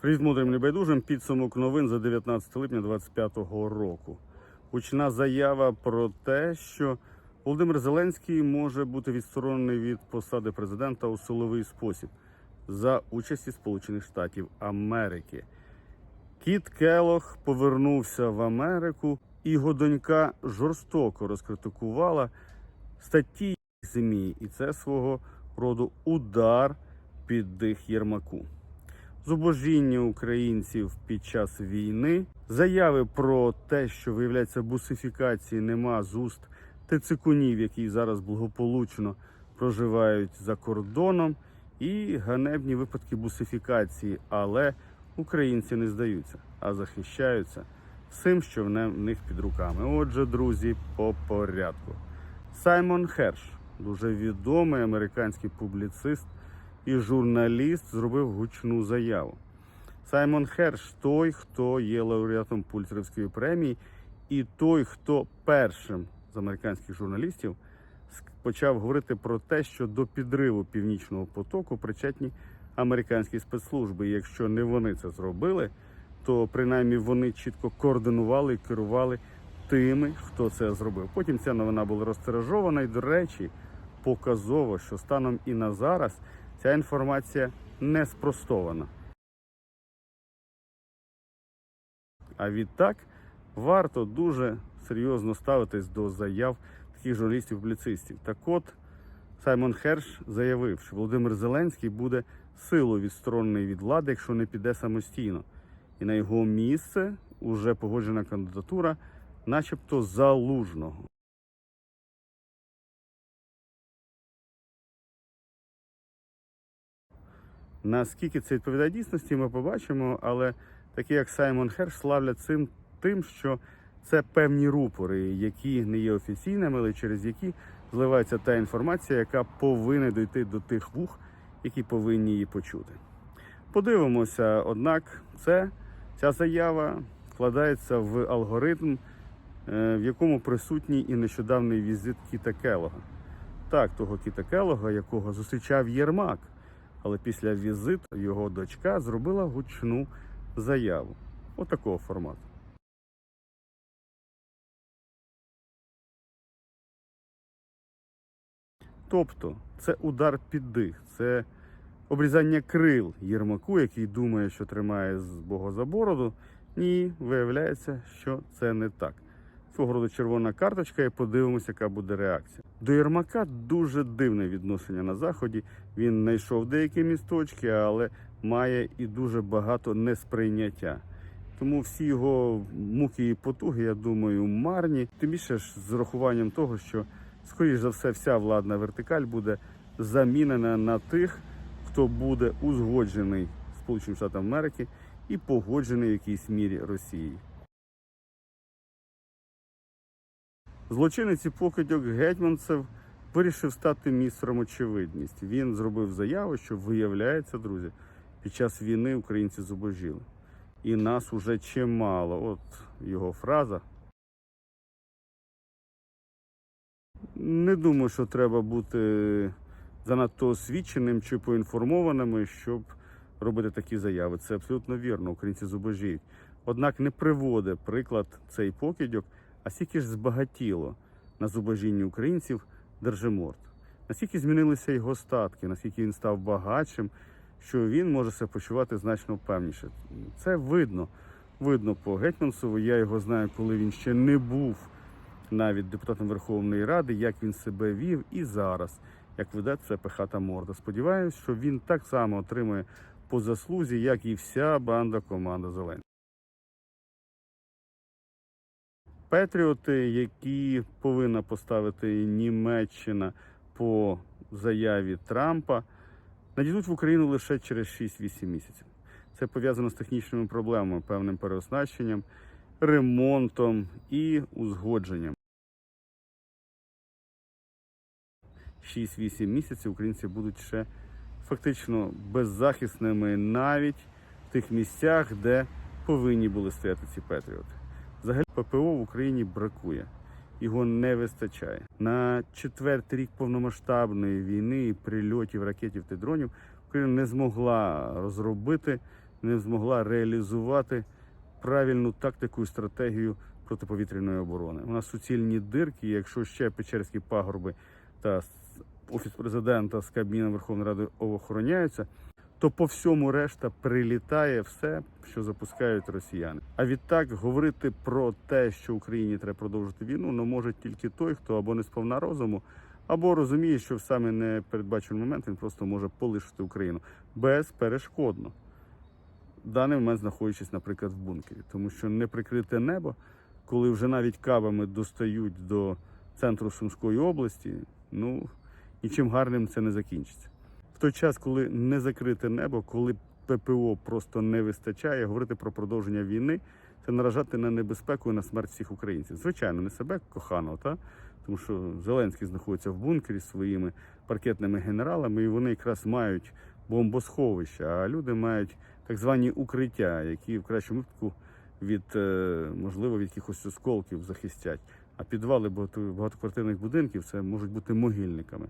Привіт, мудрим небайдужим. Підсумок новин за 19 липня 2025 року. Гучна заява про те, що Володимир Зеленський може бути відсторонений від посади президента у силовий спосіб за участі Сполучених Штатів Америки. Кіт Келох повернувся в Америку, і його донька жорстоко розкритикувала статті ЗМІ, і це свого роду удар під дих Єрмаку зубожіння українців під час війни, заяви про те, що виявляється бусифікації нема з уст тицикунів, які зараз благополучно проживають за кордоном, і ганебні випадки бусифікації, але українці не здаються, а захищаються всім, що в них під руками. Отже, друзі, по порядку. Саймон Херш, дуже відомий американський публіцист і журналіст зробив гучну заяву. Саймон Херш той, хто є лауреатом Пульцерівської премії, і той, хто першим з американських журналістів почав говорити про те, що до підриву північного потоку причетні американські спецслужби. І якщо не вони це зробили, то принаймні вони чітко координували і керували тими, хто це зробив. Потім ця новина була розтиражована, і, до речі, показово, що станом і на зараз ця інформація не спростована. А відтак варто дуже серйозно ставитись до заяв таких журналістів-публіцистів. Так от Саймон Херш заявив, що Володимир Зеленський буде силою відсторонений від влади, якщо не піде самостійно. І на його місце уже погоджена кандидатура, начебто залужного. Наскільки це відповідає дійсності, ми побачимо, але такі як Саймон Херш славлять цим тим, що це певні рупори, які не є офіційними, але через які зливається та інформація, яка повинна дійти до тих вух, які повинні її почути. Подивимося, однак, це ця заява вкладається в алгоритм, е, в якому присутній і нещодавний візит Кіта Келога. Так, того Кіта Келога, якого зустрічав Єрмак. Але після візиту його дочка зробила гучну заяву. Отакого формату. Тобто, це удар під дих, це обрізання крил Єрмаку, який думає, що тримає з Бога за бороду. Ні, виявляється, що це не так. Свого роду червона карточка, і подивимося, яка буде реакція. До Єрмака дуже дивне відношення на заході. Він знайшов деякі місточки, але має і дуже багато несприйняття. Тому всі його муки і потуги, я думаю, марні. Тим більше ж з урахуванням того, що, скоріш за все, вся владна вертикаль буде замінена на тих, хто буде узгоджений Сполученим Штатам Америки і погоджений в якійсь мірі Росією. Злочинець і покидьок Гетьманцев вирішив стати містером очевидність. Він зробив заяву, що виявляється, друзі, під час війни українці зубожіли. І нас уже чимало. От його фраза. Не думаю, що треба бути занадто освіченим чи поінформованими, щоб робити такі заяви. Це абсолютно вірно. Українці зубожіють. Однак не приводить приклад цей покидьок, а скільки ж збагатіло на зубожінні українців Держиморд. Наскільки змінилися його статки, наскільки він став багатшим, що він може себе почувати значно певніше. Це видно. Видно по Гетьманцеву. Я його знаю, коли він ще не був навіть депутатом Верховної Ради, як він себе вів і зараз, як веде це пехата морда. Сподіваюсь, що він так само отримує по заслузі, як і вся банда команда Зеленського. Петріоти, які повинна поставити Німеччина по заяві Трампа, надійдуть в Україну лише через 6-8 місяців. Це пов'язано з технічними проблемами, певним переоснащенням, ремонтом і узгодженням. 6-8 місяців українці будуть ще фактично беззахисними навіть в тих місцях, де повинні були стояти ці Петріоти. Взагалі ППО в Україні бракує, його не вистачає. На четвертий рік повномасштабної війни і прильотів ракетів та дронів Україна не змогла розробити не змогла реалізувати правильну тактику і стратегію протиповітряної оборони. У нас суцільні дирки, якщо ще Печерські пагорби та офіс президента з Кабміном Верховної Ради охороняються, то по всьому решта прилітає все, що запускають росіяни. А відтак говорити про те, що Україні треба продовжити війну, ну може тільки той, хто або не сповна розуму, або розуміє, що в саме непередбачений момент він просто може полишити Україну безперешкодно. В даний момент знаходячись, наприклад, в бункері, тому що неприкрите небо, коли вже навіть кабами достають до центру Сумської області, ну нічим гарним це не закінчиться. Той час, коли не закрите небо, коли ППО просто не вистачає, говорити про продовження війни це наражати на небезпеку і на смерть всіх українців. Звичайно, не себе коханого, та тому що Зеленський знаходиться в бункері зі своїми паркетними генералами, і вони якраз мають бомбосховища, а люди мають так звані укриття, які в кращому випадку від е, можливо від якихось осколків захистять. А підвали багатоквартирних будинків це можуть бути могильниками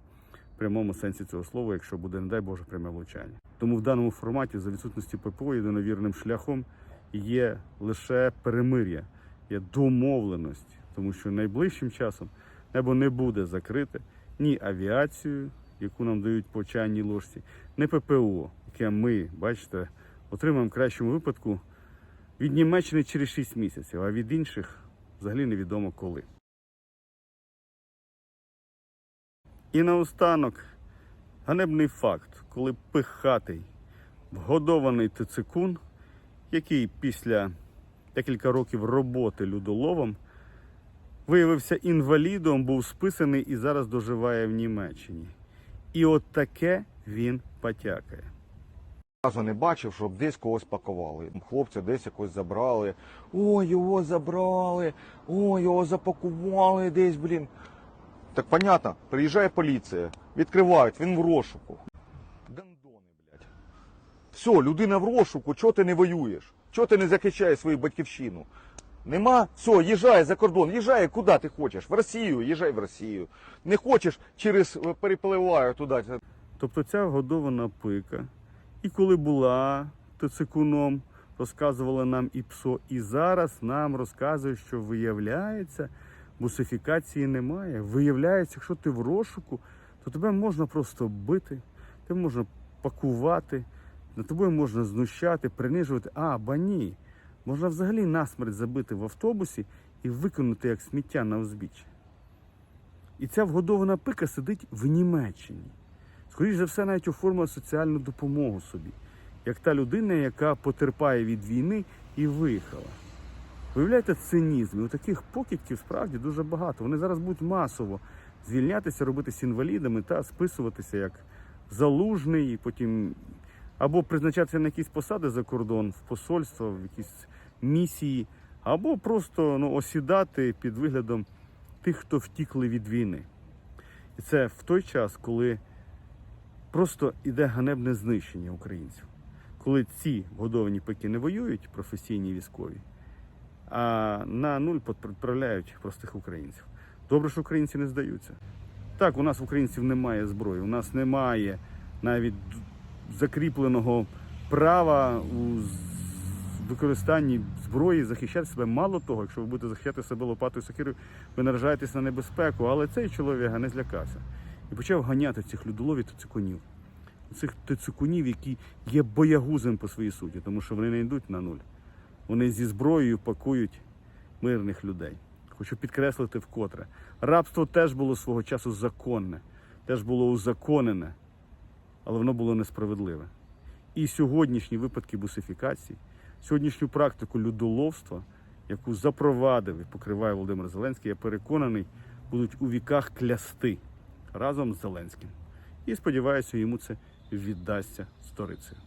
прямому сенсі цього слова, якщо буде, не дай Боже, пряме влучання. Тому в даному форматі, за відсутності ППО, єдиновірним шляхом є лише перемир'я, є домовленість, тому що найближчим часом небо не буде закрите ні авіацією, яку нам дають по чайній ложці, ні ППО, яке ми, бачите, отримаємо в кращому випадку від Німеччини через 6 місяців, а від інших взагалі невідомо коли. І наостанок ганебний факт, коли пихатий, вгодований тицикун, який після декілька років роботи людоловом виявився інвалідом, був списаний і зараз доживає в Німеччині. І от таке він потякає. разу не бачив, щоб десь когось пакували. Хлопця десь якось забрали. О, його забрали, о, його запакували десь, блін. Так понятно, приїжджає поліція, відкривають, він в розшуку. Гандони, блядь. Все, людина в розшуку, чого ти не воюєш? Чого ти не захищаєш свою батьківщину? Нема? Все, їжджай за кордон, їжджай куди ти хочеш. В Росію, їжджай в Росію. Не хочеш, через е, перепливаю туди. Тобто ця вгодована пика, і коли була тицикуном, розказувала нам і ПСО, і зараз нам розказує, що виявляється, бусифікації немає. Виявляється, якщо ти в розшуку, то тебе можна просто бити, тебе можна пакувати, над тобою можна знущати, принижувати. А, ба ні. Можна взагалі насмерть забити в автобусі і викинути як сміття на узбіччя. І ця вгодована пика сидить в Німеччині. Скоріше за все, навіть оформила соціальну допомогу собі, як та людина, яка потерпає від війни і виїхала. Виявляєте цинізм. І таких покидьків справді дуже багато. Вони зараз будуть масово звільнятися, робитися інвалідами та списуватися як залужний, і потім або призначатися на якісь посади за кордон, в посольство, в якісь місії, або просто ну, осідати під виглядом тих, хто втікли від війни. І це в той час, коли просто іде ганебне знищення українців. Коли ці годовані пики не воюють, професійні військові, а на нуль відправляють простих українців. Добре, що українці не здаються. Так, у нас в українців немає зброї, у нас немає навіть закріпленого права у використанні зброї захищати себе. Мало того, якщо ви будете захищати себе лопатою сокирою, ви наражаєтесь на небезпеку. Але цей чоловік не злякався і почав ганяти цих людоловів тицикунів. Цих тицикунів, які є боягузом по своїй суті, тому що вони не йдуть на нуль. Вони зі зброєю пакують мирних людей. Хочу підкреслити вкотре. Рабство теж було свого часу законне, теж було узаконене, але воно було несправедливе. І сьогоднішні випадки бусифікації, сьогоднішню практику людоловства, яку запровадив і покриває Володимир Зеленський, я переконаний, будуть у віках клясти разом з Зеленським. І сподіваюся, йому це віддасться сторицею.